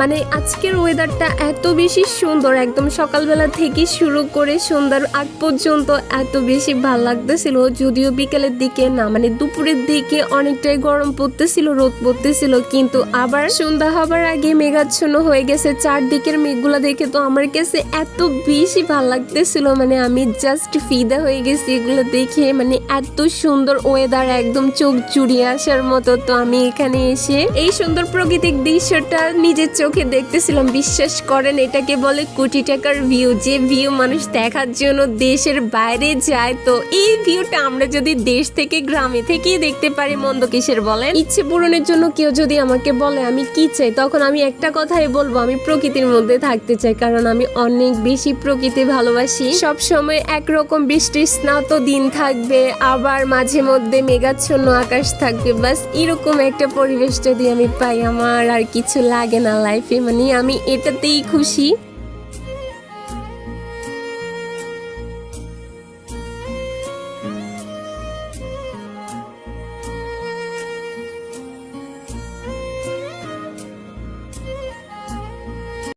মানে আজকের ওয়েদারটা এত বেশি সুন্দর, একদম সকালবেলা থেকে শুরু করে সন্ধ্যার আগ পর্যন্ত এত বেশি ভালো লাগতেছিল। যদিও বিকেলের দিকে না মানে দুপুরের দিকে অনেকটাই গরম পড়তেছিল, রোদ পড়তেছিল, কিন্তু আবার সন্ধ্যা হবার আগে মেঘাচ্ছন্ন হয়ে গেছে। চারদিকের মেঘগুলো দেখে তো আমার কাছে এত বেশি ভালো লাগতেছিল মানে আমি জাস্ট ফিদা হয়ে গেছি এগুলো দেখে। মানে এত সুন্দর ওয়েদার একদম চোখ জুড়িয়ে আসার মতো। তো আমি এখানে এসে এই সুন্দর প্রাকৃতিক দৃশ্যটা নিজের চোখে দেখতেছিলাম, বিশ্বাস করেন, এটাকে বলে কোটি টাকার ভিউ যে ভিউ মানুষ দেখার জন্য দেশের বাইরে যায়, তো এই ভিউটা আমরা যদি দেশ থেকে, গ্রামে থেকেই দেখতে পারি, মন্দ কিসের বলেন? ইচ্ছে পূরণের জন্য কেউ যদি আমাকে বলে, আমি কি চাই? তখন আমি একটা কথাই বলব, আমি প্রকৃতির মধ্যে থাকতে চাই, কারণ আমি অনেক বেশি প্রকৃতি ভালোবাসি। সব সময় একরকম বৃষ্টির স্নাত দিন থাকবে, আবার মাঝে মধ্যে মেঘাচ্ছন্ন আকাশ থাকবে, বাস এরকম একটা পরিবেশ যদি আমি পাই, আমার আর কিছু লাগে না লাইফে মানে আমি এটাতেই খুশি।